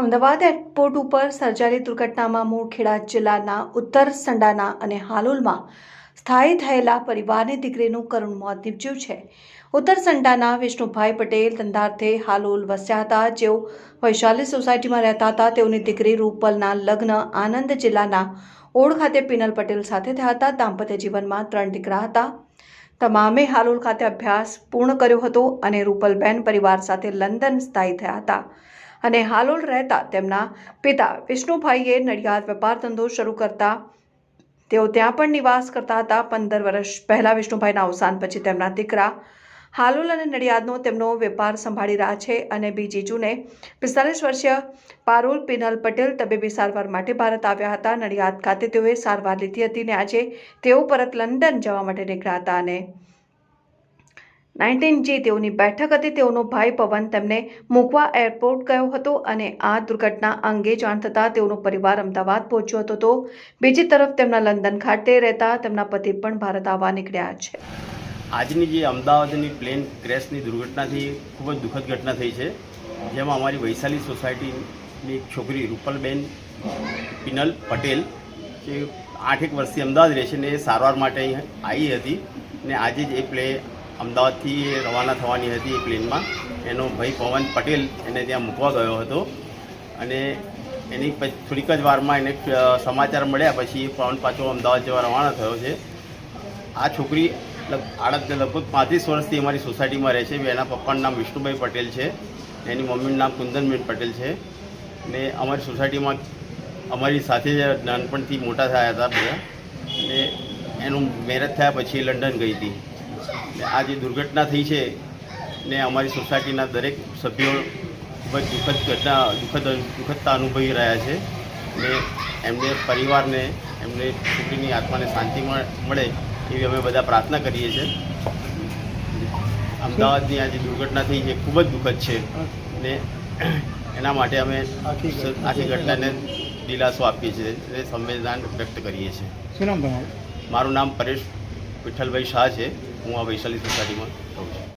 Ahmedabad airport ઉપર સર્જાયેલી દુર્ઘટનામાં મૂળખેડા જિલ્લાના ઉત્તર સંડાના અને હાલોલમાં સ્થાયી થયેલા પરિવારની દીકરીનું કરુણ મોત નીપજ્યું છે. ઉત્તર સંડાના વિષ્ણુભાઈ પટેલ ધંધાર્થે હાલોલ વસ્યા હતા. જેઓ વૈશાલી સોસાયટીમાં રહેતા હતા. તેઓની દીકરી રૂપલના લગ્ન આનંદ જિલ્લાના ઓળ ખાતે પિનલ પટેલ સાથે થયા હતા. દાંપત્ય જીવનમાં ત્રણ દીકરા હતા. તમામે હાલોલ ખાતે અભ્યાસ પૂર્ણ કર્યો હતો અને રૂપલબેન પરિવાર સાથે લંડન સ્થાયી થયા હતા. અને હાલોલ રહેતા તેમના પિતા વિષ્ણુભાઈએ નડિયાદ વેપાર ધંધો શરૂ કરતા તેઓ ત્યાં પણ નિવાસ કરતા હતા. પંદર વર્ષ પહેલાં વિષ્ણુભાઈના અવસાન પછી તેમના દીકરા હાલોલ અને નડિયાદનો તેમનો વેપાર સંભાળી રહ્યા છે અને બીજી જૂને પિસ્તાલીસ વર્ષીય પારુલ પિનલ પટેલ તબીબી સારવાર માટે ભારત આવ્યા હતા. નડિયાદ ખાતે તેઓએ સારવાર લીધી હતી ને આજે તેઓ પરત લંડન જવા માટે નીકળ્યા હતા અને નાઇન્ટીન જે તેઓની બેઠક હતી, તેઓનો ભાઈ પવન તેમને મૂકવા એરપોર્ટ ગયો હતો અને આ દુર્ઘટના અંગે જાણ થતાં તેઓનો પરિવાર અમદાવાદ પહોંચ્યો હતો. તો બીજી તરફ તેમના લંડન ખાતે રહેતા તેમના પતિ પણ ભારત આવવા નીકળ્યા છે. આજની જે અમદાવાદની પ્લેન ક્રેશની દુર્ઘટનાથી ખૂબ જ દુઃખદ ઘટના થઈ છે. જેમાં અમારી વૈશાલી સોસાયટીની એક છોકરી રૂપલબેન પિનલ પટેલ, જે આઠેક વર્ષથી અમદાવાદ રહે છે ને એ સારવાર માટે આવી હતી ને આજે જ એ પ્લે અમદાવાદથી રવાના થવાની હતી એ પ્લેનમાં. એનો ભાઈ પવન પટેલ એને ત્યાં મૂકવા ગયો હતો. અને એની પછી થોડીક જ વારમાં એને સમાચાર મળ્યા પછી પવન પાછો અમદાવાદ જવા રવાના થયો છે. આ છોકરી આડત લગભગ પાંત્રીસ વર્ષથી અમારી સોસાયટીમાં રહે છે. એના પપ્પાનું નામ વિષ્ણુભાઈ પટેલ છે. એની મમ્મીનું નામ કુંદનબેન પટેલ છે. ને અમારી સોસાયટીમાં અમારી સાથે જ નાનપણથી મોટા થયા હતા બધા. ને એનું મેરેજ થયા પછી લંડન ગઈ હતી. આ જે દુર્ઘટના થઈ છે ને અમારી સોસાયટીના દરેક સભ્યો ખૂબ જ દુઃખદ ઘટના દુઃખદ દુઃખદતા અનુભવી રહ્યા છે. ને એમને પરિવારને એમને છોકરીની આત્માને શાંતિ મળે એવી અમે બધા પ્રાર્થના કરીએ છીએ. અમદાવાદની આ જે દુર્ઘટના થઈ છે ખૂબ જ દુઃખદ છે ને એના માટે અમે આખી ઘટનાને દિલાસો આપીએ છીએ અને સંવેદના વ્યક્ત કરીએ છીએ. શું નામ તમારું? મારું નામ પરેશ વિઠ્ઠલભાઈ શાહ છે. હું આ વૈશાલી સોસાયટીમાં રહું છું.